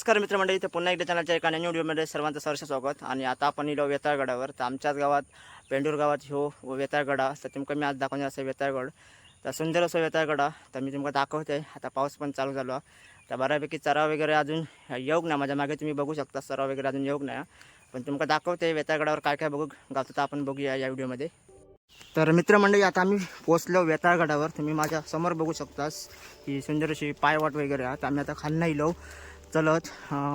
नमस्कार मित्रमंडळी इथे पुन्हा एकदा चॅनलच्या एका नवीन व्हिडिओमध्ये सर्वांचं सहर्ष स्वागत. आणि आता आपण इलो वेताळगडावर तर आमच्याच गावात पेंडूर गावात ह्यो वेताळगडा तर तुमका मी आज दाखवणार असं वेताळगड. तर सुंदर असं वेताळगडा तर मी तुमका दाखवते. आता पाऊस पण चालू झालो. तर बऱ्यापैकी चराव वगैरे अजून येऊक नाही. माझ्या मागे तुम्ही बघू शकता सराव वगैरे अजून येऊक नाही. पण तुमका दाखवते वेताळगडावर काय काय बघू गावतं तर आपण बघूया या व्हिडिओमध्ये. तर मित्रमंडळी आता आम्ही पोचलो वेताळगडावर. तुम्ही माझ्यासमोर बघू शकतास. ही सुंदर अशी पायवाट वगैरे आहे. तर आम्ही आता खालनं इलो चलत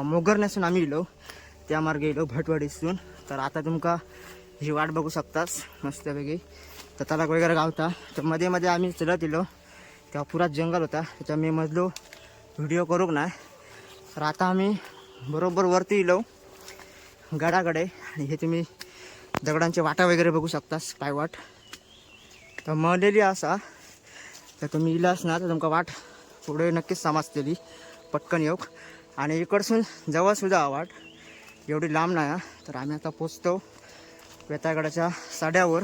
मोगरण्यासून आम्ही येलो त्या मार्गे येलो भटवाडीसून. तर आता तुमका ही वाट बघू शकतास मस्तपैकी. तर तलाक वगैरे गावता. तर मध्ये मध्ये आम्ही चलत येलो तेव्हा पुरात जंगल होता. त्याच्या मी मधलो व्हिडिओ करूक नाही तर आता आम्ही बरोबर वरती येलो गडाकडे. आणि हे तुम्ही दगडांचे वाटा वगैरे बघू शकतास पायवाट तर मळलेली असा तर तुम्ही इलास ना तर तुमका वाट पुढे नक्कीच समजतेली. पटकन येऊक. आणि इकडसून जवळसुद्धा आवाट वाट. एवढी लांब नाही हा. तर आम्ही आता पोचतो वेताळगडाच्या सड्यावर.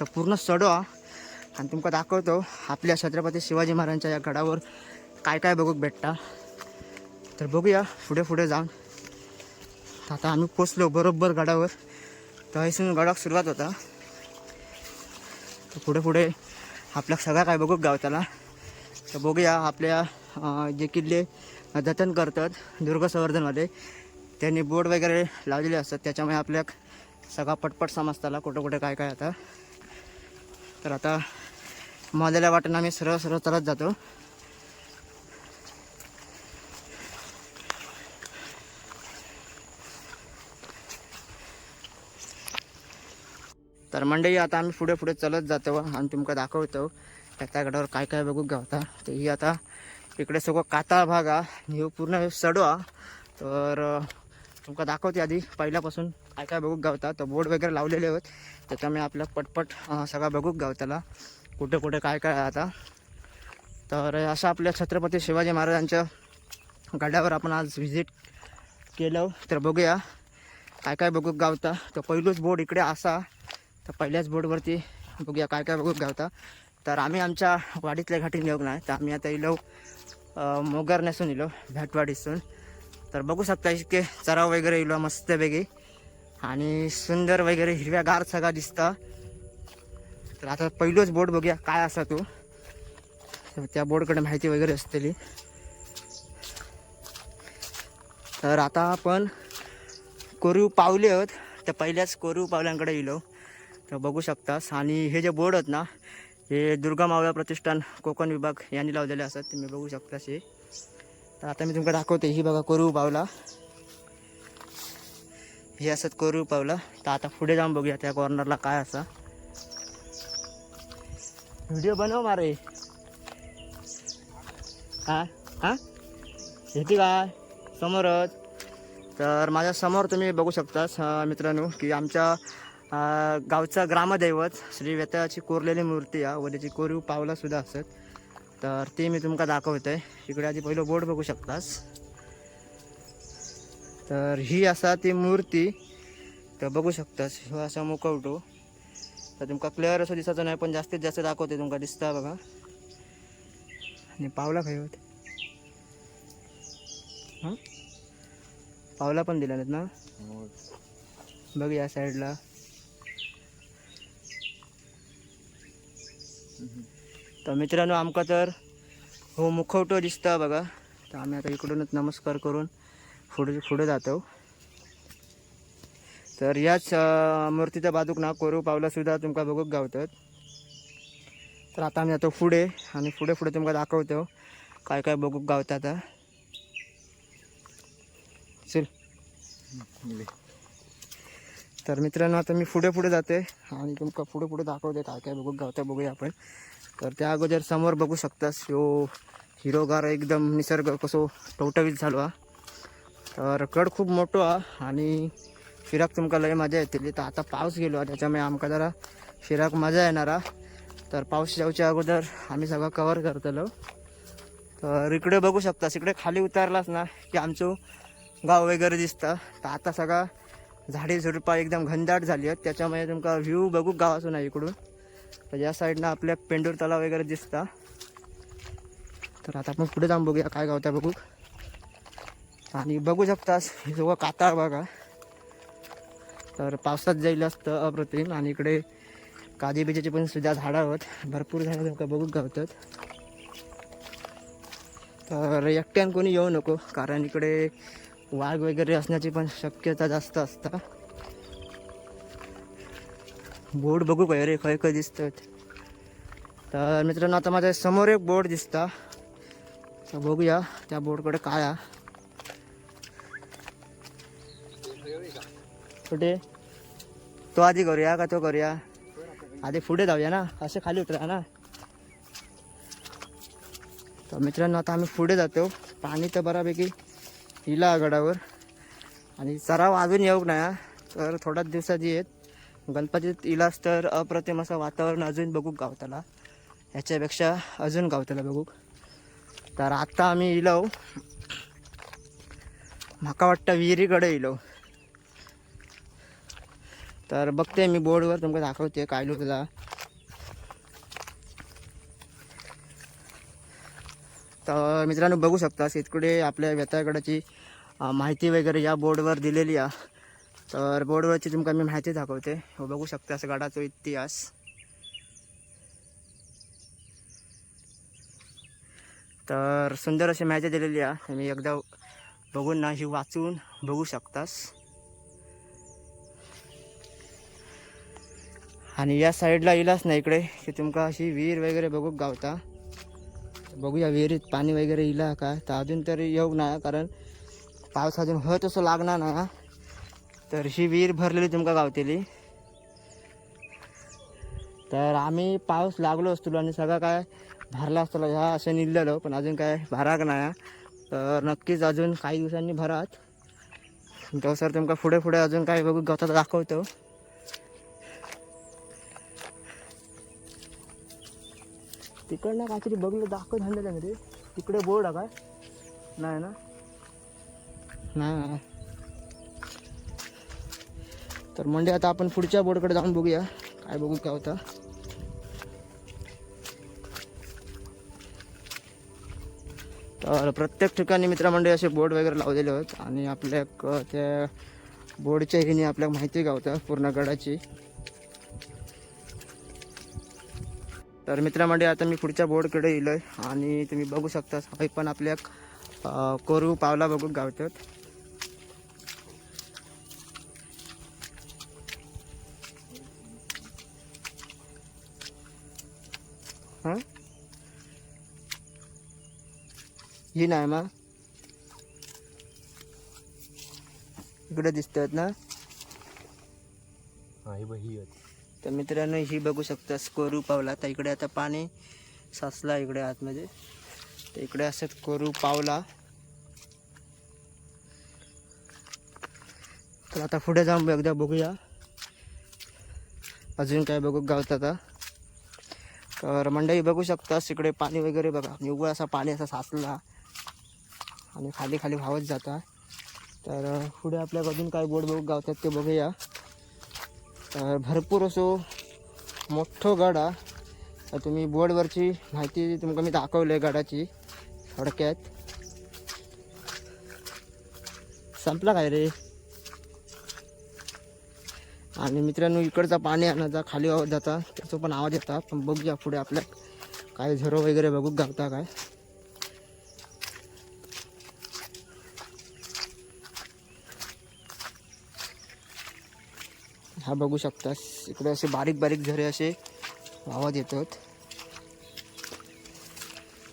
तर पूर्ण सडो आणि तुमका दाखवतो आपल्या छत्रपती शिवाजी महाराजांच्या या गडावर काय काय बघूक भेटता. तर बघूया पुढे पुढे जाऊन. आता आम्ही पोचलो बरोबर गडावर. तर इथून गडाक सुरुवात होता. तर पुढे पुढे आपल्या सगळं काय बघूक गावताला. तर बघूया आपल्या जे किल्ले जतन करतात दुर्ग संवर्धनमध्ये. त्यांनी बोर्ड वगैरे लावलेले असतात. त्याच्यामुळे आपल्या सगळा पटपट समजताला कुठं कुठे काय काय आता. तर आता मधल्या वाटेनं आम्ही सरळ सरळ चालत जातो. तर मंडळी आता आम्ही पुढे पुढे चालत जातो आणि तुमका दाखवतो. त्या गडावर काय काय बघू गावता तर ही आता इकडे सगळं काताळ भाग हा हे पूर्ण सडवा तर तुमका दाखवते आधी पहिल्यापासून काय काय बघूक गावता. तर बोर्ड वगैरे लावलेले आहेत. त्याच्यामुळे आपल्या पटपट सगळा बघूक गावताला. कुठे कुठे काय काय आता. तर असं आपल्या छत्रपती शिवाजी महाराजांच्या गड्यावर आपण आज व्हिजिट केलं. तर बघूया काय काय बघूक गावता. तर पहिलंच बोर्ड इकडे असा. तर पहिल्याच बोर्डवरती बघूया काय काय बघूक गावता. तर आम्ही आमच्या वाडीतल्या घाटी येऊ नाही. तर आम्ही आता इलो मोगारण्यासून इलो भेटवाडीसून तर बघू शकता इतके चराव वगैरे इलो मस्तपैकी. आणि सुंदर वगैरे हिरव्यागार सगळा दिसतं. तर आता पहिलोच बोर्ड बघूया काय असा तो. त्या बोर्डकडे माहिती वगैरे असतेली. तर आता आपण कोरीव पावले आहोत. तर पहिल्याच कोरीव पावल्यांकडे येलो. तर बघू शकतास. आणि हे जे बोर्ड आहेत ना हे दुर्गा मावळा प्रतिष्ठान कोकण विभाग यांनी लावलेले असतात. तुम्ही बघू शकतास हे तर आता मी तुमका दाखवते. ही बघा कोरू पावला हे असत कोरू पावला तर आता पुढे जाऊन बघूया त्या कॉर्नरला काय असा. व्हिडिओ बनव मारे. हा? हा? येते काय समोरच. तर माझ्यासमोर तुम्ही बघू शकता मित्रांनो की आमच्या गावचा ग्रामदैवत श्री व्यताची कोरलेली मूर्ती आहे व त्याची कोरीव पावलं सुद्धा असत तर ते मी तुमका दाखवतोय. इकडे आधी पहिलं बोर्ड बघू शकतास. तर ही असा ती मूर्ती तर बघू शकतास. ह्यो असा मुखवटो तर तुमका क्लिअर असं दिसायचं नाही पण जास्तीत जास्त दाखवते तुमका. दिसता बघा. आणि पावला खाय होत. हां? पावला पण दिला नाहीत ना बघ या साईडला तर मित्रांनो आमका तर हो मुखवटो दिसता बघा. तर आम्ही आता इकडूनच नमस्कार करून पुढे पुढे जातो. तर याच अं, मूर्तीच्या बाजूक ना कोरू पावलासुद्धा तुमका बघूक गावतात. तर आता आम्ही जातो पुढे आणि पुढे पुढे तुमका दाखवतो काय काय बघूक गावतात चल. तर मित्रांनो आता मी पुढे पुढे जाते आणि तुमका पुढे पुढे दाखवते काय काय बघू गावतं बघूया आपण. तर त्या अगोदर समोर बघू शकतास ह्यो हिरोगार एकदम निसर्ग कसो टवटवीत झालो हा. तर कड खूप मोठो हा आणि फिराक तुमका लय मजा येतली. तर आता पाऊस गेलो हा, त्याच्यामुळे आमका जरा फिराक मजा येणार हा. तर पाऊस जाऊच्या अगोदर आम्ही सगळं कवर करतलो. तर इकडे बघू शकतास इकडे खाली उतारलास ना की आमचं गाव वगैरे दिसतं. तर आता सगळा झाडे झुडपा एकदम घनदाट झाली आहेत. त्याच्यामुळे तुमका व्ह्यू बघू गावाचो नाही इकडून. तर या साईडनं आपल्या पेंडूर तलाव वगैरे दिसता. तर आता आपण पुढे जाऊन बघूया काय गावता बघू. आणि बघू शकतास हे सगळं काताळ बघा तर पावसात जाईल असतं अप्रतिम. आणि इकडे काजी बिजेचे पण सुद्धा झाडं आहेत. भरपूर झाडं तुमका बघू गावतात. तर एकट्यान कोणी येऊ नको कारण इकडे वाघ वगैरे असण्याची पण शक्यता जास्त असता. बोर्ड बघू काय रे खय खय दिसतात तर मित्रांनो आता माझ्यासमोर एक बोर्ड दिसता. तर बघूया त्या बोर्डकडे काय हा कुठे? तो आधी करूया का तो करूया? आधी पुढे जाऊया ना असे खाली उतरा ना. तर मित्रांनो आता आम्ही पुढे जातो. पाणी तर बऱ्यापैकी हिला गडावर आणि सराव अजून येऊ नाही तर थोड्याच दिवसात येत गणपतीत इलास तर अप्रतिम असं वातावरण अजून बघू गावताला. ह्याच्यापेक्षा अजून गावताला बघू. तर आत्ता आम्ही इलो. म्हाका वाटतं विहिरीकडे इलो. तर बघते मी बोर्डवर तुमका दाखवते काय तुला तर मित्रांनो बघू शकता शेतकडे आपल्या व्यतागडाची माहिती वगैरे या बोर्डवर दिलेली आहे. तर बोर्डवरची तुमका मी माहिती दाखवते. हो बघू शकता असं गडाचा इतिहास. तर सुंदर अशी माहिती दिलेली आहे. मी एकदा बघून ना ही वाचून बघू शकतास. आणि या साईडला इलास ना इकडे की तुमका अशी विहीर वगैरे बघूक गावता. बघूया विहिरीत पाणी वगैरे इला का? तर अजून तरी येऊ नाही कारण पाऊस अजून होत असं लागणार ना. तर ही विहीर भरलेली तुमका गावतेली. तर आम्ही पाऊस लागलो असतो आणि सगळं काय भरला असतो ह्या असं निघलेलो पण अजून काय भराक नाही. तर नक्कीच अजून काही दिवसांनी भरात. तो सर तुमका पुढे पुढे अजून काय बघू गवतात दाखवतो. तिकडनं काहीतरी बघलं दाखव झालेलं रे. तिकडे बोर्ड आहे काय? नाही ना? नाही. तर म्हणजे आता आपण पुढच्या बोर्डकडे जाऊन बघूया. काय बघू काय होता. तर प्रत्येक ठिकाणी मित्रमंडळी असे बोर्ड वगैरे लावलेले आहेत. आणि आपल्या त्या बोर्डच्या हिने आपल्याला माहिती गावतं पूर्ण गडाची तर मित्रांमध्ये आता मी पुढच्या बोर्डकडे येलो आहे आणि तुम्ही बघू शकता हय पण आपल्या कोरू पावला बघू गावतात. हां? ही नाही मग इकडे दिसतात ना? तर मित्रांनो ही बघू शकता कोरू पावला. तर इकडे आता पाणी साचला इकडे आतमध्ये. तर इकडे असत कोरू पावला. तर आता पुढे जाऊन एकदा बघूया. अजून काय बघू गावत आता. तर मंडळी बघू शकता इकडे पाणी वगैरे बघा. निव्वळ असा पाणी असा साचला. आणि खाली खाली वाहत जाता. तर पुढे आपल्या अजून काय बोर्ड बघू गावतात ते बघूया. तर भरपूर असो मोठो गड. तुम्ही बोर्डवरची माहिती तुमका मी दाखवली आहे गडाची थोडक्यात. संपला काय रे? आणि मित्रांनो इकडचा पाणी आणायचा खाली आवाज जाता त्याचा पण आवाज येता. पण बघूया पुढे आपल्या काय झरो वगैरे बघू गावता काय. हा बघू शकतास इकडे असे बारीक बारीक झरे असे आवाज येतात.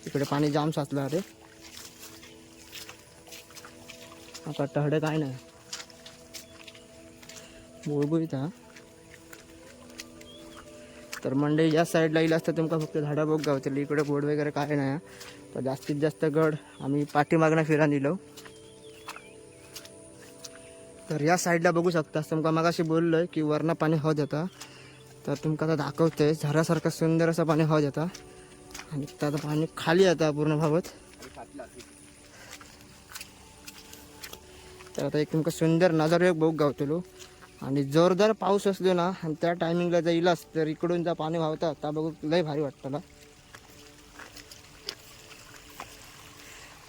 इकडे पाणी जाम साचलं अरे आता टहडे काय नाही गुळगुळीत हा. तर मंडई या साईडला येईल असतं तुमका फक्त झाडा बघ गावतली. इकडे गोड वगैरे काय नाही तर जास्तीत जास्त गड आम्ही पाठीमागनं फिरा दिलो तर या साईडला बघू शकता. तुमका मगाशी बोललोय की वरनं पाणी हवं होता तर तुमका आता दाखवते. झऱ्यासारखं सुंदर असं पाणी हद येतं. आणि त्याचं पाणी खाली येतं पूर्ण भावत तर आता एक तुमका सुंदर नजारो एक बघू गावतलो. आणि जोरदार पाऊस असलो ना आणि त्या टायमिंगला जर इलास तर इकडून जर पाणी वाहता त्या बघू लय भारी वाटतं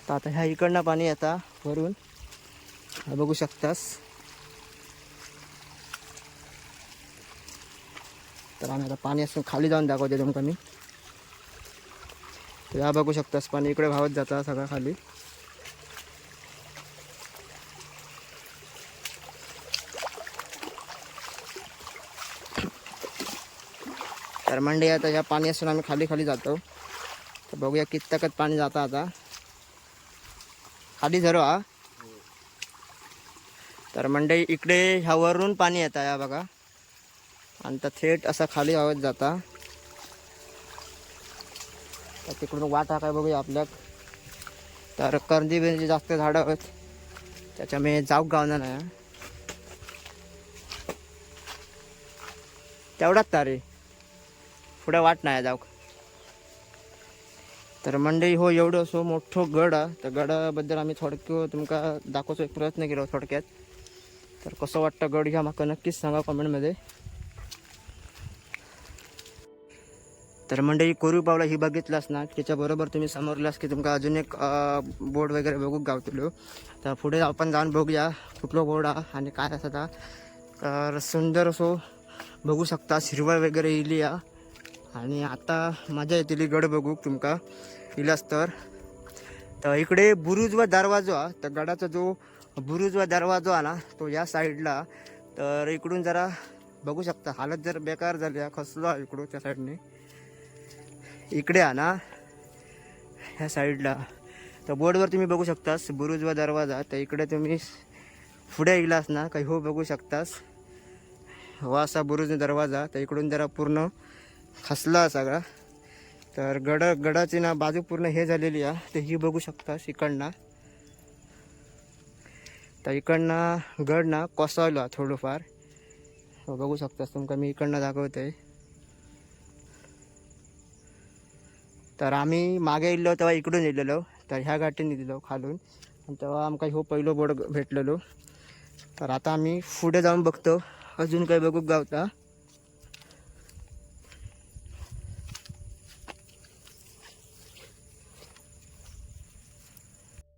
तर आता ह्या इकडनं पाणी येता वरून. बघू शकतास. तर आम्ही आता पाणी असून खाली जाऊन दाखवते तुमका मी तर हा बघू शकतास पाणी इकडे वाहत जाता सगळं खाली तर मंडई आता ह्या पाणी असून आम्ही खाली खाली जातो तर बघूया किती तकत पाणी जातं आता खाली झरो हा तर मंडई इकडे ह्यावरून पाणी येतं या बघा आणि तर थेट असा खाली वावत जाता. तर तिकडून वाट हा काय बघूया आपल्याक. तर करंजी बिरंजी जास्त झाडं आहेत. त्याच्यामुळे जाऊक गावणार नाही तेवढाच तारे. पुढे वाट नाही जाऊक. तर मंडई हो एवढं असो मोठं गड आहे. त्या गडाबद्दल आम्ही थोडक्यो तुमका दाखवतो एक प्रयत्न केलो थोडक्यात. तर कसं वाटतं गड ह्या माका नक्कीच सांगा कमेंटमध्ये. तर मंडळी कोरीव पावला ही बघितलास ना त्याच्याबरोबर तुम्ही समोरलास की तुमका अजून एक बोर्ड वगैरे बघूक गावतलो. तर पुढे आपण जाऊन बघूया कुठलो बोर्ड हा आणि काय असं आता तर सुंदर असो बघू शकता हिरवळ वगैरे इली या. आणि आता मजा येतली गड बघूक तुमका. इलास तर. तर इकडे बुरुज व दरवाजो हा. तर गडाचा जो बुरुज व दरवाजो आला ना तो या साईडला. तर इकडून जरा बघू शकता हालत जर बेकार झाली हा, खसलो इकडून त्या साईडने. इकडे आला ना ह्या साईडला. तर बोर्डवर तुम्ही बघू शकतास बुरुज व दरवाजा. तर इकडे तुम्ही पुढे गेलास ना काही हो बघू शकतास. हो असा बुरुज दरवाजा. तर इकडून जरा पूर्ण खसला सगळा. तर गड गडाची ना बाजू पूर्ण हे झालेली आहे. तर ही बघू शकतास इकडनं. तर इकडनं गड ना कोसळलो हा थोडंफार. हो बघू शकतास तुमका मी इकडनं दाखवतोय. तर आम्ही मागे येल्लो तेव्हा इकडून येलेलो तर ह्या गाठीने दिलो खालून. आणि तेव्हा आमका ह्यो पहिलो बोर्ड भेटलेलो. तर आता आम्ही पुढे जाऊन बघतो. अजून काही बघूक गावता.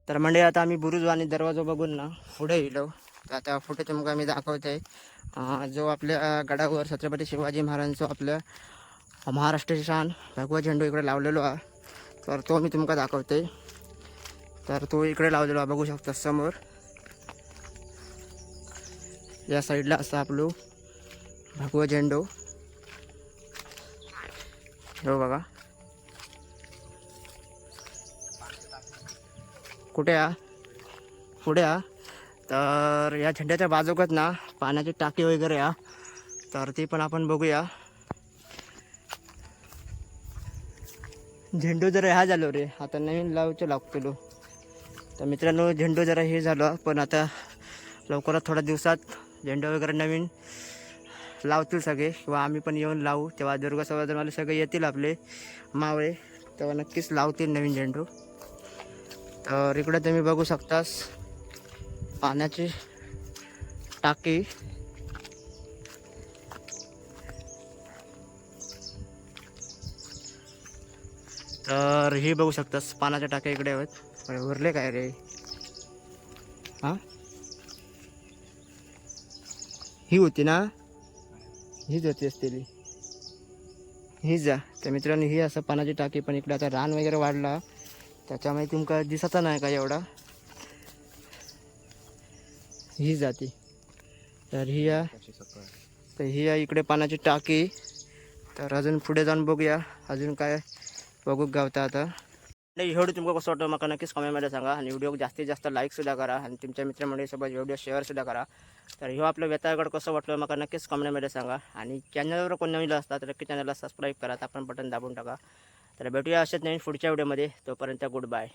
तर म्हणजे आता आम्ही बुरुज आणि दरवाजा बघून ना पुढे येलो तर आता पुढे तुमका मी दाखवते जो आपल्या गडावर छत्रपती शिवाजी महाराजांचो आपल्या महाराष्ट्राची शान. भगवा झेंडू इकडे लावलेलो आहे. तर तो मी तुमका दाखवते. तर तो इकडे लावलेलो आहे. बघू शकता समोर. या साईडला असं आपलो भगवा झेंडू. हो बघा. कुठे आ पुढे आ तर या झेंड्याच्या बाजूकच ना पाण्याची टाकी वगैरे आ तर ती पण आपण बघूया. झेंडू जरा ह्या झालो रे. आता नवीन लावचं लागतो हो. तर मित्रांनो झेंडू जरा हे झालं पण आता लवकरात थोड्या दिवसात झेंडू वगैरे नवीन लावतील सगळे. किंवा आम्ही पण येऊन लावू. तेव्हा दुर्गा सवादनवाले सगळे येतील आपले मावळे. तेव्हा नक्कीच लावतील नवीन झेंडू. तर इकडे तुम्ही बघू शकतास पाण्याची टाकी. तर ही बघू शकतास पानाच्या टाक्या इकडे आहेत. उरले काय रे? हा? ही होती ना? हीच होती असतेली. ही जा. तर मित्रांनो ही असं पानाची टाकी पण इकडे आता रान वगैरे वाढला. त्याच्यामुळे तुमका दिसता नाही का एवढा? ही जाती तर ही या. तर ही या इकडे पानाची टाकी. तर अजून पुढे जाऊन बघूया. अजून काय बघूक गावता आता. नाही व्हिडिओ तुमका कसं वाटतं मला नक्कीच कमेंटमध्ये सांगा. आणि व्हिडिओ जास्तीत जास्त लाईकसुद्धा करा आणि तुमच्या मित्रमंडळीसोबत व्हिडिओ शेअरसुद्धा करा. तर ह्यो आपलं व्यतागड कसं वाटलं मला नक्कीच कमेंटमध्ये सांगा. आणि चॅनलवर कोण नवीन असतात तर नक्की चॅनलला सबस्क्राईब करा. आपण बटन दाबून टाका. तर भेटूया असेच नवीन पुढच्या व्हिडिओमध्ये तोपर्यंत गुड बाय